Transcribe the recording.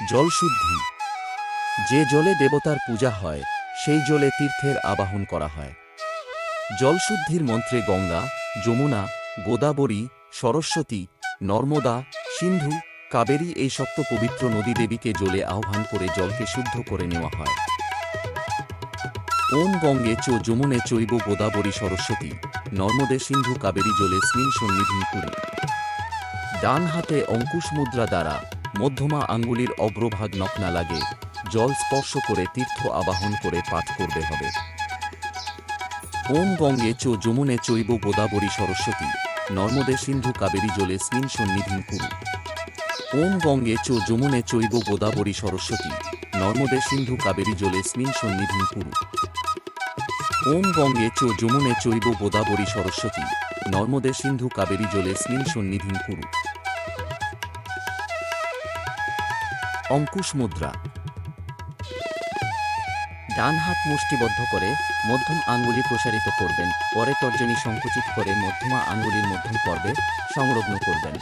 জল শুদ্ধি যে জলে দেবতার পূজা হয়, সেই জলে তীর্থের আবাহন করা হয়। জলশুদ্ধির মন্ত্রে গঙ্গা, যমুনা, গোদাবরী, সরস্বতী, নর্মদা, সিন্ধু, কাবেরী এই সপ্ত পবিত্র নদী দেবীকে জলে আহ্বান করে জলকে শুদ্ধ করে নেওয়া হয়। ওম গঙ্গে চো যমুনে চৈব গোদাবরী সরস্বতী, নর্মদে সিন্ধু কাবেরী জলে স্মিন সন্নিধি কুড়ি ডান হাতে অঙ্কুশ মুদ্রা দ্বারা মধ্যমা আঙ্গুলির অগ্রভাগ নখ না লাগে, জল স্পর্শ করে তীর্থ আবাহন করে পাঠ করবে হবে। ওম গঙ্গে চো যমুনে চৈব গোদাবরী সরস্বতী, নর্মদে সিন্ধু কাবেরী জলে স্মিন সন্নিধিন কুরু। ওম গঙ্গে চো যমুনে চৈব গোদাবরী সরস্বতী, নর্মদে সিন্ধু কাবেরী জলে স্মিন সন্নিধিন কুরু। ওম গঙ্গে চো যমুনে চৈব গোদাবরী সরস্বতী, নর্মদে সিন্ধু কাবেরী জলে স্মিন সন্নিধিন কুরু। অঙ্কুশ মুদ্রা। ডান হাত মুষ্টিবদ্ধ করে মধ্যম আঙ্গুলি প্রসারিত করবেন, পরে তর্জনী সংকুচিত করে মধ্যমা আঙ্গুলির মধ্যম পর্বে সংলগ্ন করবেন।